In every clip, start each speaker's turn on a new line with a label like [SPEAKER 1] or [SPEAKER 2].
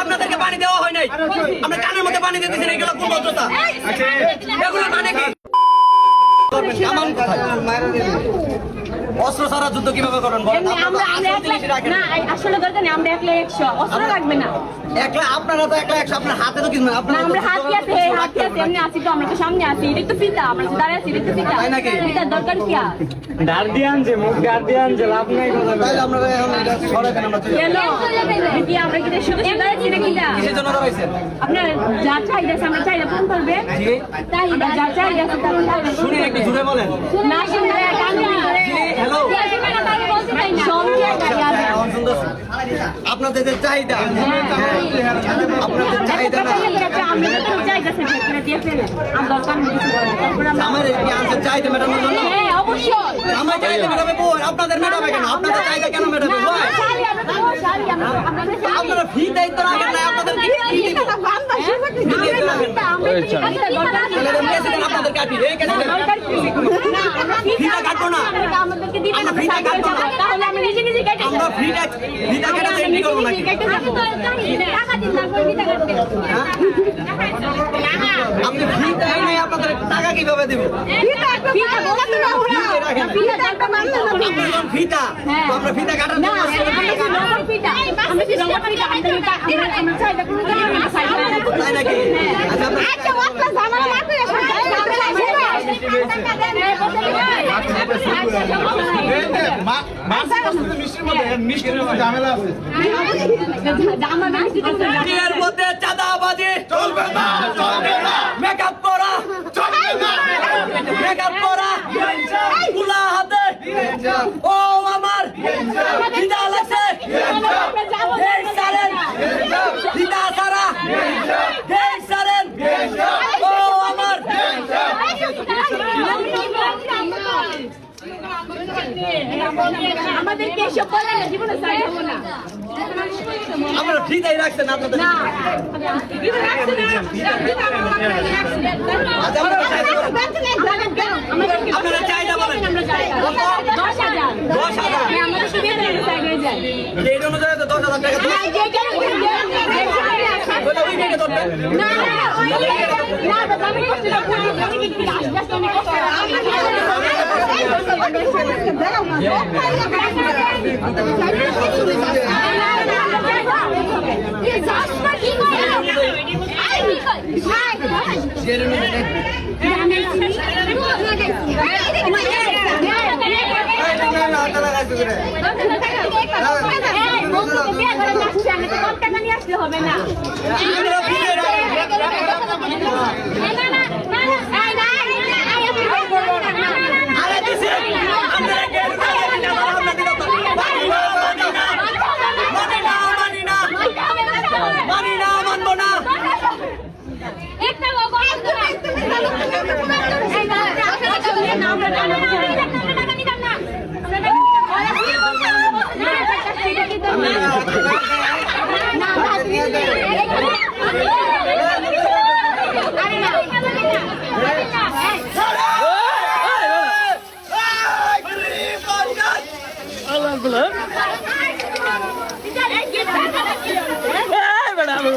[SPEAKER 1] আপনাদেরকে পানি দেওয়া হয় নাই। আমরা কানের মধ্যে পানি দিয়ে দিচ্ছেন এগুলো কোন ভদ্রতা এগুলো মানে কি? অস্ত্র ছাড়া যুদ্ধ কীভাবে করেন
[SPEAKER 2] আমরা আসলে দরকার নেই আমরা একলা একশো অস্ত্র লাগবে না।
[SPEAKER 1] একলা আপনারা তো একলা একশো আপনার হাতে তো কিছু না
[SPEAKER 2] না আমরা
[SPEAKER 1] তো
[SPEAKER 2] হাতি আছে হে হাতি আছে এমনি আছি তো আমরা তো সামনে আছি এটা তো ফিতা আমরা দাঁড়ায় আছি এটা তো ফিতা
[SPEAKER 1] তাই
[SPEAKER 2] দরকার কি আর
[SPEAKER 3] গার্ডিয়ান যে মুখ গার্ডিয়ান যে লাভ নাই কথা
[SPEAKER 1] তাইলে আপনারা এখন এটা সরে দেন আমরা চলে
[SPEAKER 2] কি আমরা কি শুধু শুধু আছি নাকি না
[SPEAKER 1] কিসের জন্য দাঁড়াইছেন
[SPEAKER 2] আপনার যা চাহিদা আমরা পূরণ করবে
[SPEAKER 1] জি।
[SPEAKER 2] চাহিদা যা
[SPEAKER 1] শুনি একটু জুড়ে বলেন
[SPEAKER 2] না শুনলে গান
[SPEAKER 1] হ্যালো
[SPEAKER 2] সঙ্গে গাড়ি
[SPEAKER 1] আপনাদের যে চাহিদা আপনাদের চাহিদা না কি আনসার চাহিদা জন্য
[SPEAKER 2] হ্যাঁ
[SPEAKER 1] আমার আপনাদের কেন আপনাদের চাহিদা কেন। আপনারা ফি দায়িত্ব রাখেন না আপনাদের আপনাদের কাটি কাটবো না।
[SPEAKER 2] আমরা
[SPEAKER 1] কাটবো না।
[SPEAKER 2] চালাবো। তাহলে আমরা নিজে কেটে
[SPEAKER 1] করব নাকি
[SPEAKER 2] টাকা
[SPEAKER 1] নাই আপনাদের কীভাবে দেব
[SPEAKER 2] না ওরা। না।
[SPEAKER 1] আমরা কাটার জন্য
[SPEAKER 2] আমরা কি রঙের ফিতা? আমরা কি? আমরা কোনো না।
[SPEAKER 1] নাকি আচ্ছা আপনার
[SPEAKER 2] আচ্ছা, ওয়াক্তা জামানা মারতে আসো।
[SPEAKER 1] এর মধ্যে চাঁদাবাজি চলবে না চলবে না মেকআপ করা চলবে না মেকআপ করা কুলা হাতে ও আমার দিদা লাগছে এই সারেন দিদা সারা এই সারেন ও আমার
[SPEAKER 2] আমাদেরকে এসব বলে না জীবনে চাই না।
[SPEAKER 1] আমরা ফ্রিতেই রাখছেন আপনাদের আচ্ছা, আপনারা চাহিদা বলেন।
[SPEAKER 2] দশ হাজার।
[SPEAKER 1] দশ হাজার।
[SPEAKER 2] হ্যাঁ, আমাদের সুবিধা নেই চাই হয়ে
[SPEAKER 1] অনুযায়ী তো দশ হাজার টাকা
[SPEAKER 2] না না না দাদা আমি কষ্ট হবে না
[SPEAKER 1] আপনারা ফ্রিতেই রাখেন। আরে দিছে। আপনারা কে ঢুকাইছেন? আমরা আমরা দিলাম তো। মানি না, মানি না। মানি না, মানি না। মানি না, মানবো না। এই, গরিব মানুষ।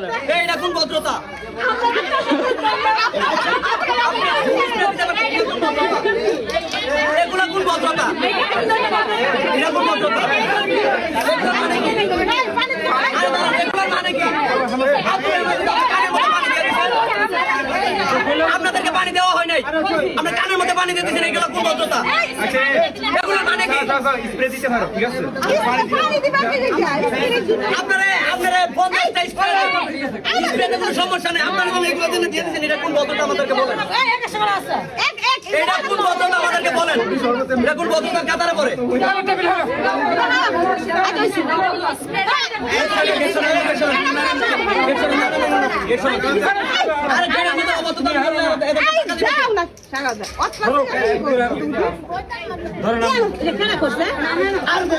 [SPEAKER 1] দাঁড়াও। এই, কোন ভদ্রতা? এগুলা কোন ভদ্রতা? এটা কোন ভদ্রতা? এগুলা মানে। আপনাদেরকে পানি দেওয়া হয় নাই আমরা কানের মধ্যে পানি দিয়ে দিচ্ছেন এগুলো কোন ভদ্রতা এগুলো মানে কি আপনারা সমস্যা নেই আপনারা এগুলো দিয়ে দিয়েছেন এটা কোন বদলটা আমাদেরকে বলেন এটা কোন বদল বলেন? বেগুন কতক্ষণ কাতারে পড়ে। আমি